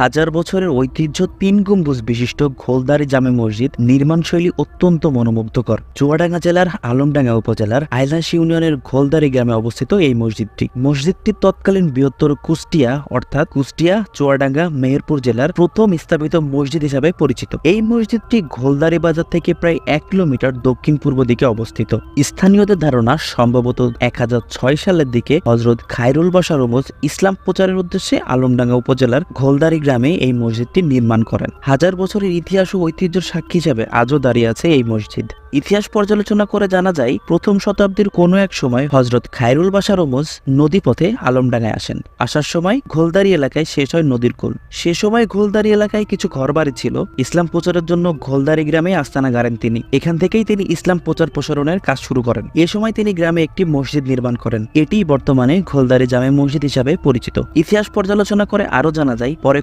হাজার বছরের ঐতিহ্য তিন গম্বুজ বিশিষ্ট ঘোলদারি জামে মসজিদ নির্মাণশৈলী অত্যন্ত মনোমুগ্ধকর। চুয়াডাঙ্গা জেলার আলমডাঙ্গা উপজেলার আইলাস ইউনিয়নের ঘোলদারি গ্রামে অবস্থিত এই মসজিদটি। মসজিদটি তৎকালীন বৃহত্তর কুষ্টিয়া, অর্থাৎ কুষ্টিয়া, চুয়াডাঙ্গা, মেহেরপুর জেলার প্রথম স্থাপিত মসজিদ হিসাবে পরিচিত। এই মসজিদটি ঘোলদারি বাজার থেকে প্রায় এক কিলোমিটার দক্ষিণ পূর্ব দিকে অবস্থিত। স্থানীয়দের ধারণা, সম্ভবত এক হাজার ছয় সালের দিকে হজরত খায়রুল বাশার রমজ ইসলাম প্রচারের উদ্দেশ্যে আলমডাঙ্গা উপজেলার ঘোলদারি গ্রামে এই মসজিদটি নির্মাণ করেন। হাজার বছরের ইতিহাস ও ঐতিহ্যের সাক্ষী হিসেবে আজও দাঁড়িয়ে আছে এই মসজিদ। ইতিহাস পর্যালোচনা করে জানা যায়, প্রথম শতাব্দীর কোনো এক সময় হজরত খায়রুল বাশার রমজ নদীপথে আলমডাঙ্গায় আসেন। আসার সময় ঘোলদারি এলাকায় শেষ হয় নদীর কোল। সে সময় ঘোলদারি এলাকায় কিছু ঘরবাড়ি ছিল। ইসলাম প্রচারের জন্য ঘোলদারি গ্রামে আস্তানা গাড়েন তিনি। এখান থেকেই তিনি ইসলাম প্রচার প্রসারণের কাজ শুরু করেন। এ সময় তিনি গ্রামে একটি মসজিদ নির্মাণ করেন। এটি বর্তমানে ঘোলদারি জামে মসজিদ হিসাবে পরিচিত। ইতিহাস পর্যালোচনা করে আরও জানা যায়, পরে